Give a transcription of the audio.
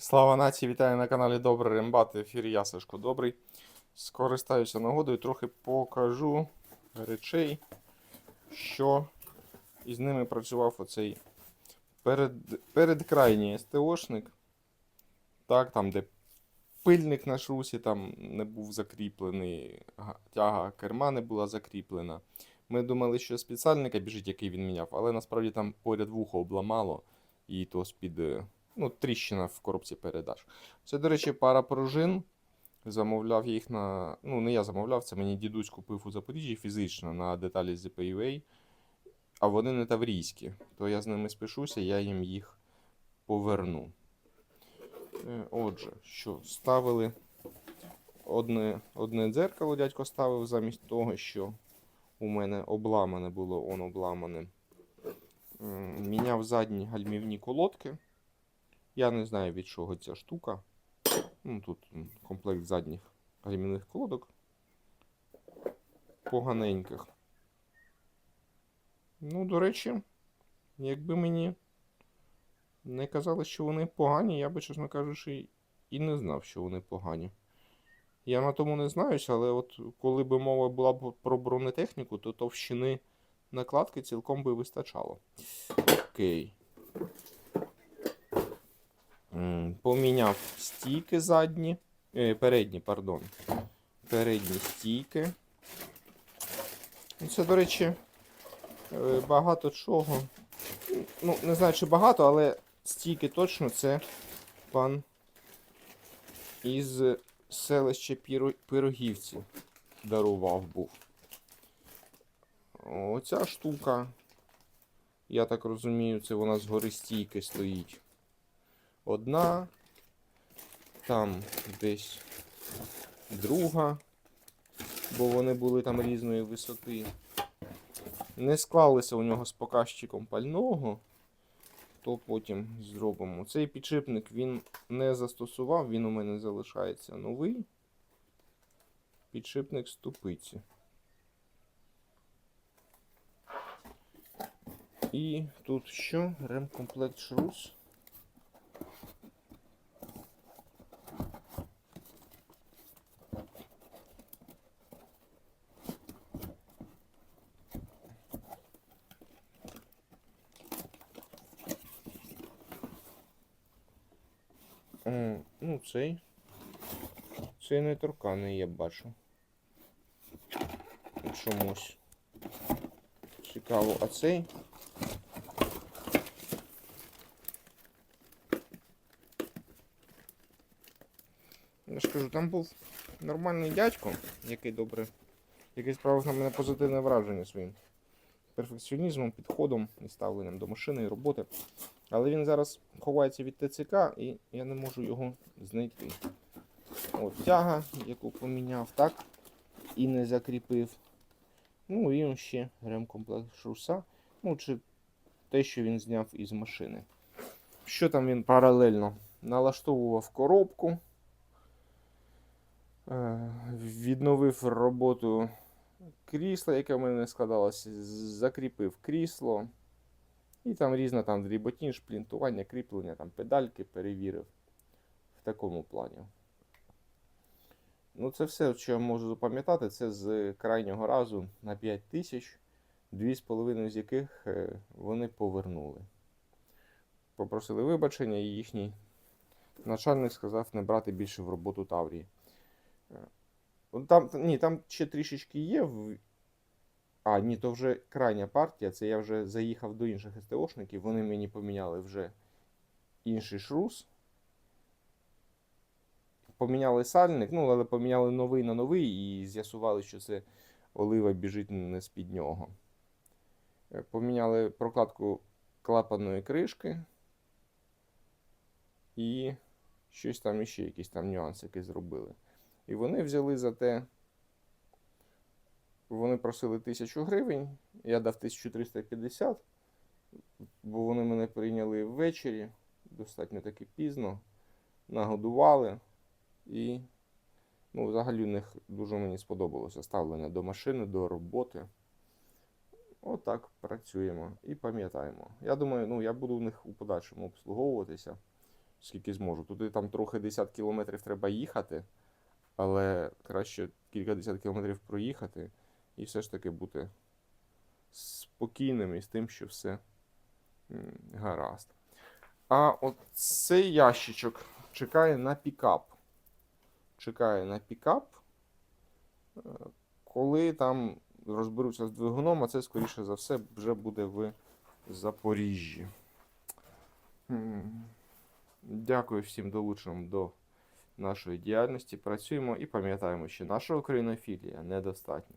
Слава нації, вітаю на каналі Добрий Рембат. В ефірі я Сашко Добрий. Скористаюся нагодою, трохи покажу речей, що із ними працював оцей перед, передкрайній СТОшник. Так, там, де пильник на шрусі там не був закріплений, тяга керма не була закріплена. Ми думали, що з підсальника біжить, який він міняв, але насправді там поряд вухо обламало, і то з-під е, ну, тріщина в коробці передач. Це, до речі, пара пружин. Замовляв їх на. Ну, не я замовляв, це мені дідусь купив у Запоріжжі фізично на деталі ZPUA. А вони не таврійські. То я з ними спишуся, я їм їх поверну. Е, Отже, що ставили одне, одне дзеркало дядько ставив замість того, що у мене обламане було, он обламане. Міняв задні гальмівні колодки. Я не знаю від чого ця штука. Ну, тут комплект задніх гальмівних колодок. Поганеньких. Ну, до речі, якби мені не казали, що вони погані, я би, чесно кажучи, і не знав, що вони погані. Я на тому не знаюся, але от коли би мова була б про бронетехніку, то товщини накладки цілком би вистачало. Окей. Поміняв стійки задні. Е, передні, пардон. Передні стійки. Ну, Це, до речі, е, багато чого. Ну, не знаю, чи багато, але стійки точно це пан із селища Пирогівці дарував був. Оця штука, я так розумію, це вона з гори стійки стоїть. Одна, там десь друга, бо вони були там різної висоти. Не склалися у нього з показчиком пального, то потім зробимо. Цей підшипник він не застосував, він у мене залишається новий. Підшипник ступиці. І тут що? Ремкомплект шрус. Ну, цей. Цей не торканий, я бачу. Чомусь. Цікаво, а цей. Я ж кажу, там був нормальний дядько, який добре, який справив на мене позитивне враження своїм перфекціонізмом, підходом і ставленням до машини і роботи. Але він зараз ховається від ТЦК і я не можу його знайти. От тяга, яку поміняв, так, і не закріпив. Ну і ще ремкомплект шруса. Ну, чи те, що він зняв із машини. Що там він паралельно налаштовував коробку, е, відновив роботу крісла, яке в мене не складалося, закріпив крісло. І там різна там дріботінь, шплінтування, кріплення, там педальки перевірив в такому плані. Ну, це все, що я можу запам'ятати, це з крайнього разу на 5 тисяч, 2,5 з яких е, вони повернули. Попросили вибачення, і їхній начальник сказав не брати більше в роботу Таврії. Ну, Там, ні, там ще трішечки є. А, ні, то вже крайня партія. Це я вже заїхав до інших СТОшників. Вони мені поміняли вже інший шрус. Поміняли сальник, ну, але поміняли новий на новий і з'ясували, що це олива біжить не з-під нього. Е, Поміняли прокладку клапаної кришки. І щось там іще, якісь там нюансики зробили. І вони взяли за те. Вони просили 1000 гривень, я дав 1350, бо вони мене прийняли ввечері, достатньо таки пізно, нагодували. І ну, взагалі у них дуже мені сподобалося ставлення до машини, до роботи. Отак працюємо і пам'ятаємо. Я думаю, ну, я буду в них у подальшому обслуговуватися. скільки зможу. Туди там трохи десят кілометрів треба їхати, але краще кілька десят кілометрів проїхати і все ж таки бути спокійним і з тим, що все гаразд. А от цей ящичок чекає на пікап. Чекає на пікап. Е, Коли там розберуться з двигуном, а це, скоріше за все, вже буде в Запоріжжі. Дякую всім долученим до нашої діяльності. Працюємо і пам'ятаємо, що наша українофілія недостатня.